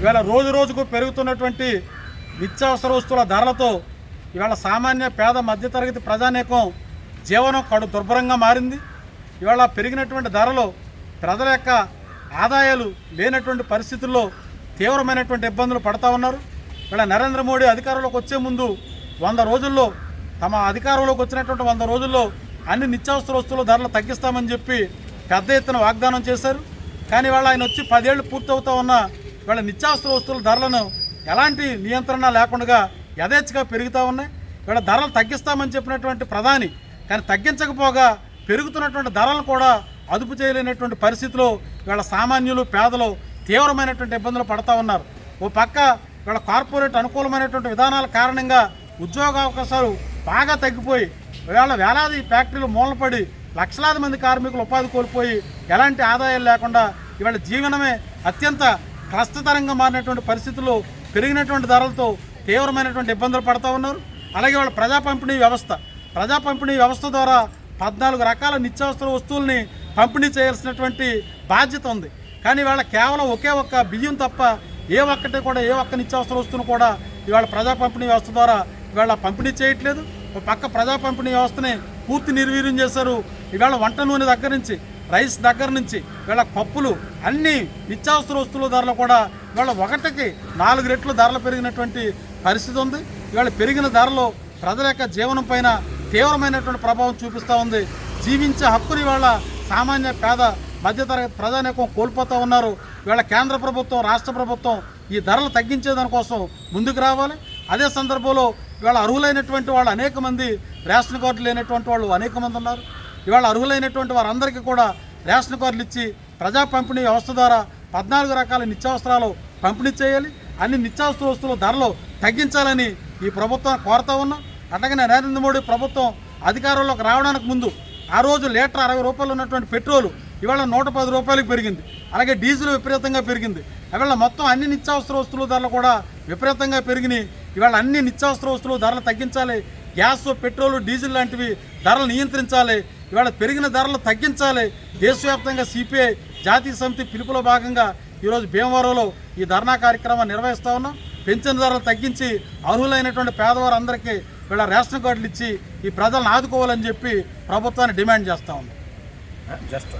ఇవాళ రోజు రోజుకు పెరుగుతున్నటువంటి నిత్యావసర వస్తువుల ధరలతో ఇవాళ సామాన్య పేద మధ్యతరగతి ప్రజానేకం జీవనం కడు దుర్భరంగా మారింది. ఇవాళ పెరిగినటువంటి ధరలు ప్రజల యొక్క ఆదాయాలు లేనటువంటి పరిస్థితుల్లో తీవ్రమైనటువంటి ఇబ్బందులు పడతా ఉన్నారు. ఇవాళ నరేంద్ర మోడీ అధికారంలోకి వచ్చే ముందు వంద రోజుల్లో తమ అధికారంలోకి వచ్చినటువంటి వంద రోజుల్లో అన్ని నిత్యావసర వస్తువుల ధరలు తగ్గిస్తామని చెప్పి పెద్ద ఎత్తున వాగ్దానం చేశారు. కానీ వాళ్ళ ఆయన వచ్చి పదేళ్ళు పూర్తవుతా ఉన్న వీళ్ళ నిత్యావసర వస్తువుల ధరలను ఎలాంటి నియంత్రణ లేకుండా యథేచ్ఛగా పెరుగుతూ ఉన్నాయి. వీళ్ళ ధరలు తగ్గిస్తామని చెప్పినటువంటి ప్రధాని కానీ తగ్గించకపోగా పెరుగుతున్నటువంటి ధరలను కూడా అదుపు చేయలేనటువంటి పరిస్థితిలో వీళ్ళ సామాన్యులు పేదలు తీవ్రమైనటువంటి ఇబ్బందులు పడతా ఉన్నారు. ఓ పక్క వీళ్ళ కార్పొరేట్ అనుకూలమైనటువంటి విధానాల కారణంగా ఉద్యోగ అవకాశాలు బాగా తగ్గిపోయి వీళ్ళ వేలాది ఫ్యాక్టరీలు మూలపడి లక్షలాది మంది కార్మికులు ఉపాధి కోల్పోయి ఎలాంటి ఆదాయం లేకుండా ఇవాళ జీవనమే అత్యంత కష్టతరంగా మారినటువంటి పరిస్థితుల్లో పెరిగినటువంటి ధరలతో తీవ్రమైనటువంటి ఇబ్బందులు పడుతూ ఉన్నారు. అలాగే వాళ్ళ ప్రజా పంపిణీ వ్యవస్థ. ప్రజా పంపిణీ వ్యవస్థ ద్వారా పద్నాలుగు రకాల నిత్యావసర వస్తువుల్ని పంపిణీ చేయాల్సినటువంటి బాధ్యత ఉంది. కానీ వాళ్ళ కేవలం ఒకే ఒక్క బియ్యం తప్ప ఏ ఒక్కటి కూడా ఏ ఒక్క నిత్యావసర వస్తువును కూడా ఇవాళ ప్రజా పంపిణీ వ్యవస్థ ద్వారా ఇవాళ పంపిణీ చేయట్లేదు. ఒక పక్క ప్రజా పంపిణీ వ్యవస్థని పూర్తి నిర్వీర్యం చేశారు. ఇవాళ వంట నూనె దగ్గర నుంచి రైస్ దగ్గర నుంచి వీళ్ళ పప్పులు అన్ని నిత్యావసర వస్తువుల ధరలు కూడా వీళ్ళ ఒకటికి నాలుగు రెట్లు ధరలు పెరిగినటువంటి పరిస్థితి ఉంది. ఇవాళ పెరిగిన ధరలు ప్రజల యొక్క జీవనం పైన తీవ్రమైనటువంటి ప్రభావం చూపిస్తూ ఉంది. జీవించే హక్కుని వాళ్ళ సామాన్య పేద మధ్యతరగతి ప్రజానేకం కోల్పోతూ ఉన్నారు. వీళ్ళ కేంద్ర ప్రభుత్వం రాష్ట్ర ప్రభుత్వం ఈ ధరలు తగ్గించే దానికోసం ముందుకు రావాలి. అదే సందర్భంలో వీళ్ళ అర్హులైనటువంటి వాళ్ళు అనేక మంది రేషన్ కార్డు లేనటువంటి వాళ్ళు అనేక మంది ఉన్నారు. ఇవాళ అర్హులైనటువంటి వారందరికీ కూడా రేషన్ కార్డులు ఇచ్చి ప్రజా పంపిణీ వ్యవస్థ ద్వారా పద్నాలుగు రకాల నిత్యావసరాలు పంపిణీ చేయాలి. అన్ని నిత్యావసర వస్తువుల ధరలు తగ్గించాలని ఈ ప్రభుత్వం కోరుతా ఉన్నాం. అట్లాగే నరేంద్ర మోడీ ప్రభుత్వం అధికారంలోకి రావడానికి ముందు ఆ రోజు లీటర్ అరవై రూపాయలు ఉన్నటువంటి పెట్రోలు ఇవాళ నూట పది రూపాయలకు పెరిగింది. అలాగే డీజిల్ విపరీతంగా పెరిగింది. ఇవాళ మొత్తం అన్ని నిత్యావసర వస్తువుల ధరలు కూడా విపరీతంగా పెరిగినాయి. ఇవాళ అన్ని నిత్యావసర వస్తువుల ధరలు తగ్గించాలి. గ్యాస్ పెట్రోల్ డీజిల్ లాంటివి ధరలు నియంత్రించాలి. ఇవాళ పెరిగిన ధరలు తగ్గించాలి. దేశవ్యాప్తంగా సిపిఐ జాతీయ సమితి పిలుపులో భాగంగా ఈరోజు భీమవరంలో ఈ ధర్నా కార్యక్రమాన్ని నిర్వహిస్తా ఉన్నాం. పెంచిన ధరలు తగ్గించి అర్హులైనటువంటి పేదవారందరికీ వీళ్ళ రేషన్ కార్డులు ఇచ్చి ఈ ప్రజలను ఆదుకోవాలని చెప్పి ప్రభుత్వాన్ని డిమాండ్ చేస్తా ఉన్నాం. జస్ట్